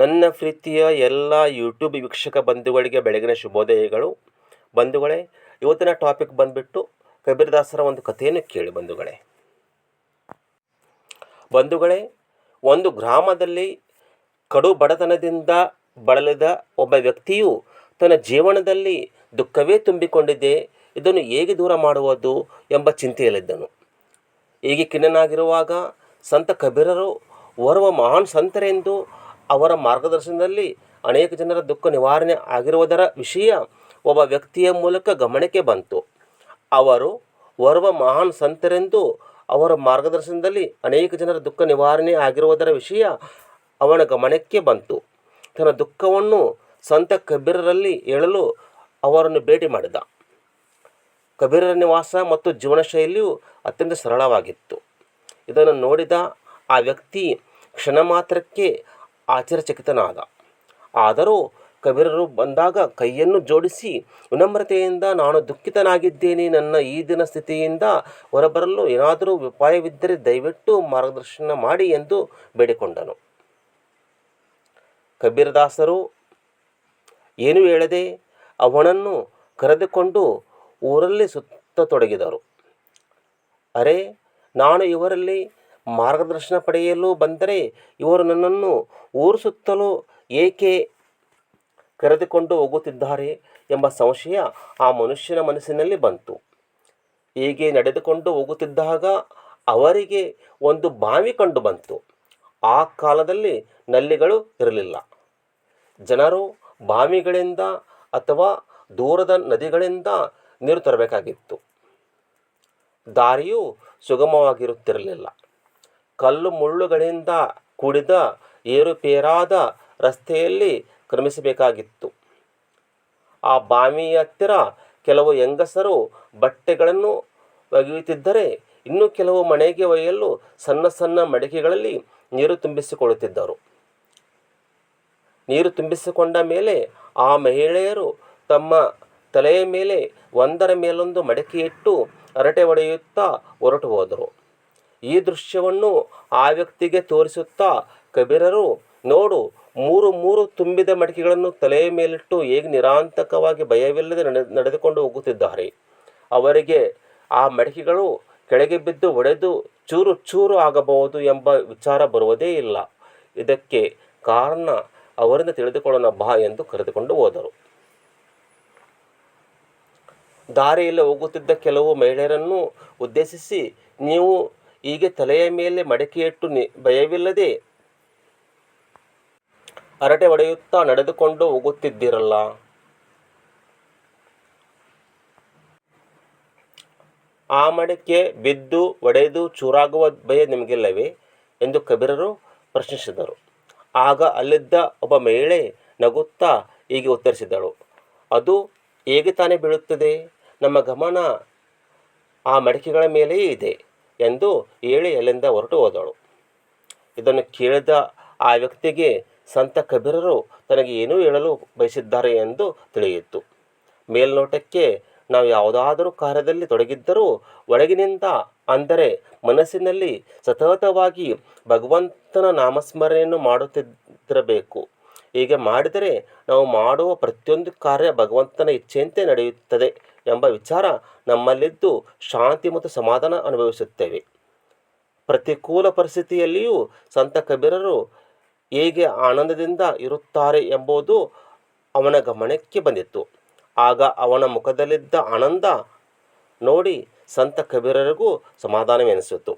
ನನ್ನ ಪ್ರೀತಿಯ ಎಲ್ಲ ಯೂಟ್ಯೂಬ್ ವೀಕ್ಷಕ ಬಂಧುಗಳಿಗೆ ಬೆಳಗಿನ ಶುಭೋದಯಗಳು. ಬಂಧುಗಳೇ, ಇವತ್ತಿನ ಟಾಪಿಕ್ ಬಂದುಬಿಟ್ಟು ಕಬೀರದಾಸರ ಒಂದು ಕಥೆಯನ್ನು ಕೇಳಿ ಬಂಧುಗಳೇ. ಬಂಧುಗಳೇ, ಒಂದು ಗ್ರಾಮದಲ್ಲಿ ಕಡು ಬಡತನದಿಂದ ಬಳಲಿದ ಒಬ್ಬ ವ್ಯಕ್ತಿಯು ತನ್ನ ಜೀವನದಲ್ಲಿ ದುಃಖವೇ ತುಂಬಿಕೊಂಡಿದೆ ಇದನ್ನು ಹೇಗೆ ದೂರ ಮಾಡುವುದು ಎಂಬ ಚಿಂತೆಯಲ್ಲಿದ್ದನು. ಹೀಗೆ ಕಿನ್ನನಾಗಿರುವಾಗ ಸಂತ ಕಬೀರರು ಓರ್ವ ಮಹಾನ್ ಸಂತರೆಂದು ಅವರ ಮಾರ್ಗದರ್ಶನದಲ್ಲಿ ಅನೇಕ ಜನರ ದುಃಖ ನಿವಾರಣೆ ಆಗಿರುವುದರ ವಿಷಯ ಒಬ್ಬ ವ್ಯಕ್ತಿಯ ಮೂಲಕ ಗಮನಕ್ಕೆ ಬಂತು. ಅವರು ಓರ್ವ ಮಹಾನ್ ಸಂತರೆಂದು ಅವರ ಮಾರ್ಗದರ್ಶನದಲ್ಲಿ ಅನೇಕ ಜನರ ದುಃಖ ನಿವಾರಣೆ ಆಗಿರುವುದರ ವಿಷಯ ಅವನ ಗಮನಕ್ಕೆ ಬಂತು. ತನ್ನ ದುಃಖವನ್ನು ಸಂತ ಕಬೀರರಲ್ಲಿ ಹೇಳಲು ಅವರನ್ನು ಭೇಟಿ ಮಾಡಿದ. ಕಬೀರರ ನಿವಾಸ ಮತ್ತು ಜೀವನ ಶೈಲಿಯು ಅತ್ಯಂತ ಸರಳವಾಗಿತ್ತು. ಇದನ್ನು ನೋಡಿದ ಆ ವ್ಯಕ್ತಿ ಕ್ಷಣ ಮಾತ್ರಕ್ಕೆ ಆಶ್ಚರ್ಯಚಕಿತನಾದ ಆದರೂ ಕಬೀರರು ಬಂದಾಗ ಕೈಯನ್ನು ಜೋಡಿಸಿ, ವಿನಮ್ರತೆಯಿಂದ ನಾನು ದುಃಖಿತನಾಗಿದ್ದೇನೆ, ನನ್ನ ಈ ದಿನ ಸ್ಥಿತಿಯಿಂದ ಹೊರಬರಲು ಏನಾದರೂ ಉಪಾಯವಿದ್ದರೆ ದಯವಿಟ್ಟು ಮಾರ್ಗದರ್ಶನ ಮಾಡಿ ಎಂದು ಬೇಡಿಕೊಂಡನು. ಕಬೀರದಾಸರು ಏನೂ ಹೇಳದೆ ಅವನನ್ನು ಕರೆದುಕೊಂಡು ಊರಲ್ಲಿ ಸುತ್ತತೊಡಗಿದರು. ಅರೆ, ನಾನು ಇವರಲ್ಲಿ ಮಾರ್ಗದರ್ಶನ ಪಡೆಯಲು ಬಂದರೆ ಇವರು ನನ್ನನ್ನು ಊರು ಸುತ್ತಲೂ ಏಕೆ ಕರೆದುಕೊಂಡು ಹೋಗುತ್ತಿದ್ದಾರೆ ಎಂಬ ಸಂಶಯ ಆ ಮನುಷ್ಯನ ಮನಸ್ಸಿನಲ್ಲಿ ಬಂತು. ಹೀಗೆ ನಡೆದುಕೊಂಡು ಹೋಗುತ್ತಿದ್ದಾಗ ಅವರಿಗೆ ಒಂದು ಬಾವಿ ಕಂಡು ಬಂತು. ಆ ಕಾಲದಲ್ಲಿ ನಲ್ಲಿಗಳು ಇರಲಿಲ್ಲ. ಜನರು ಬಾವಿಗಳಿಂದ ಅಥವಾ ದೂರದ ನದಿಗಳಿಂದ ನೀರು ತರಬೇಕಾಗಿತ್ತು. ದಾರಿಯು ಸುಗಮವಾಗಿರುತ್ತಿರಲಿಲ್ಲ. ಕಲ್ಲು ಮುಳ್ಳುಗಳಿಂದ ಕೂಡಿದ ಏರುಪೇರಾದ ರಸ್ತೆಯಲ್ಲಿ ಕ್ರಮಿಸಬೇಕಾಗಿತ್ತು. ಆ ಬಾವಿಯ ಹತ್ತಿರ ಕೆಲವು ಹೆಂಗಸರು ಬಟ್ಟೆಗಳನ್ನು ಒಗೆಯುತ್ತಿದ್ದರೆ ಇನ್ನು ಕೆಲವು ಮನೆಗೆ ಒಯ್ಯಲು ಸಣ್ಣ ಸಣ್ಣ ಮಡಿಕೆಗಳಲ್ಲಿ ನೀರು ತುಂಬಿಸಿಕೊಳ್ಳುತ್ತಿದ್ದರು. ನೀರು ತುಂಬಿಸಿಕೊಂಡ ಮೇಲೆ ಆ ಮಹಿಳೆಯರು ತಮ್ಮ ತಲೆಯ ಮೇಲೆ ಒಂದರ ಮೇಲೊಂದು ಮಡಕೆ ಇಟ್ಟು ಹರಟೆ ಹೊಡೆಯುತ್ತಾ ಹೊರಟು ಹೋದರು. ಈ ದೃಶ್ಯವನ್ನು ಆ ವ್ಯಕ್ತಿಗೆ ತೋರಿಸುತ್ತಾ ಕಬೀರರು, ನೋಡು, ಮೂರು ಮೂರು ತುಂಬಿದ ಮಡಿಕೆಗಳನ್ನು ತಲೆಯ ಮೇಲಿಟ್ಟು ಹೇಗೆ ನಿರಾಂತಕವಾಗಿ ಭಯವಿಲ್ಲದೆ ನಡೆ, ನಡೆದುಕೊಂಡು ಹೋಗುತ್ತಿದ್ದಾರೆ. ಅವರಿಗೆ ಆ ಮಡಿಕೆಗಳು ಕೆಳಗೆ ಬಿದ್ದು ಒಡೆದು ಚೂರು ಚೂರು ಆಗಬಹುದು ಎಂಬ ವಿಚಾರ ಬರುವುದೇ ಇಲ್ಲ. ಇದಕ್ಕೆ ಕಾರಣ ಅವರಿಂದ ತಿಳಿದುಕೊಳ್ಳೋಣ, ಬಾ ಎಂದು ಕರೆದುಕೊಂಡು ಹೋದರು. ದಾರಿಯಲ್ಲಿ ಹೋಗುತ್ತಿದ್ದ ಕೆಲವು ಮಹಿಳೆಯರನ್ನು ಉದ್ದೇಶಿಸಿ, ನೀವು ಹೀಗೆ ತಲೆಯ ಮೇಲೆ ಮಡಕೆಯಿಟ್ಟು ಭಯವಿಲ್ಲದೆ ಹರಟೆ ಹೊಡೆಯುತ್ತಾ ನಡೆದುಕೊಂಡು ಹೋಗುತ್ತಿದ್ದೀರಲ್ಲ. ಆ ಮಡಕೆ ಬಿದ್ದು ಒಡೆದು ಚೂರಾಗುವ ಭಯ ನಿಮಗಿಲ್ಲವೇ ಎಂದು ಕಬೀರರು ಪ್ರಶ್ನಿಸಿದರು. ಆಗ ಅಲ್ಲಿದ್ದ ಒಬ್ಬ ಮಹಿಳೆ ನಗುತ್ತಾ ಹೀಗೆ ಉತ್ತರಿಸಿದಳು, ಅದು ಹೇಗೆ ತಾನೇ ಬೀಳುತ್ತದೆ? ನಮ್ಮ ಗಮನ ಆ ಮಡಿಕೆಗಳ ಮೇಲೆಯೇ ಇದೆ. ಎಂದು ಹೇಳಿ ಅಲ್ಲಿಂದ ಹೊರಟು ಹೋದಳು ಇದನ್ನು ಕೇಳಿದ ಆ ವ್ಯಕ್ತಿಗೆ ಸಂತ ಕಬೀರರು ತನಗೆ ಏನೂ ಹೇಳಲು ಬಯಸಿದ್ದಾರೆ ಎಂದು ತಿಳಿಯಿತು. ಮೇಲ್ನೋಟಕ್ಕೆ ನಾವು ಯಾವುದಾದರೂ ಕಾರ್ಯದಲ್ಲಿ ತೊಡಗಿದ್ದರೂ ಒಳಗಿನಿಂದ ಅಂದರೆ ಮನಸ್ಸಿನಲ್ಲಿ ಸತತವಾಗಿ ಭಗವಂತನ ನಾಮಸ್ಮರಣೆಯನ್ನು ಮಾಡುತ್ತಿದ್ದಿರಬೇಕು. ಹೀಗೆ ಮಾಡಿದರೆ ನಾವು ಮಾಡುವ ಪ್ರತಿಯೊಂದು ಕಾರ್ಯ ಭಗವಂತನ ಇಚ್ಛೆಯಂತೆ ನಡೆಯುತ್ತದೆ ಎಂಬ ವಿಚಾರ ನಮ್ಮಲ್ಲಿದ್ದು ಶಾಂತಿ ಮತ್ತು ಸಮಾಧಾನ ಅನುಭವಿಸುತ್ತೇವೆ. ಪ್ರತಿಕೂಲ ಪರಿಸ್ಥಿತಿಯಲ್ಲಿಯೂ ಸಂತ ಕಬೀರರು ಹೇಗೆ ಆನಂದದಿಂದ ಇರುತ್ತಾರೆ ಎಂಬುದು ಅವನ ಗಮನಕ್ಕೆ ಬಂದಿತ್ತು. ಆಗ ಅವನ ಮುಖದಲ್ಲಿದ್ದ ಆನಂದ ನೋಡಿ ಸಂತ ಕಬೀರರಿಗೂ ಸಮಾಧಾನವೆನಿಸಿತು.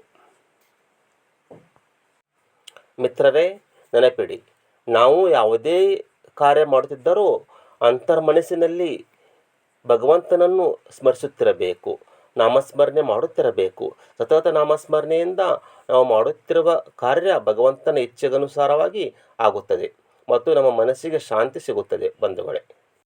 ಮಿತ್ರರೇ, ನೆನಪಿಡಿ ನಾವು ಯಾವುದೇ ಕಾರ್ಯ ಮಾಡುತ್ತಿದ್ದರೂ ಅಂತರ್ಮನಸ್ಸಿನಲ್ಲಿ ಭಗವಂತನನ್ನು ಸ್ಮರಿಸುತ್ತಿರಬೇಕು, ನಾಮಸ್ಮರಣೆ ಮಾಡುತ್ತಿರಬೇಕು. ಸತತ ನಾಮಸ್ಮರಣೆಯಿಂದ ನಾವು ಮಾಡುತ್ತಿರುವ ಕಾರ್ಯ ಭಗವಂತನ ಇಚ್ಛೆಗನುಸಾರವಾಗಿ ಆಗುತ್ತದೆ ಮತ್ತು ನಮ್ಮ ಮನಸ್ಸಿಗೆ ಶಾಂತಿ ಸಿಗುತ್ತದೆ ಬಂಧುಗಳೇ.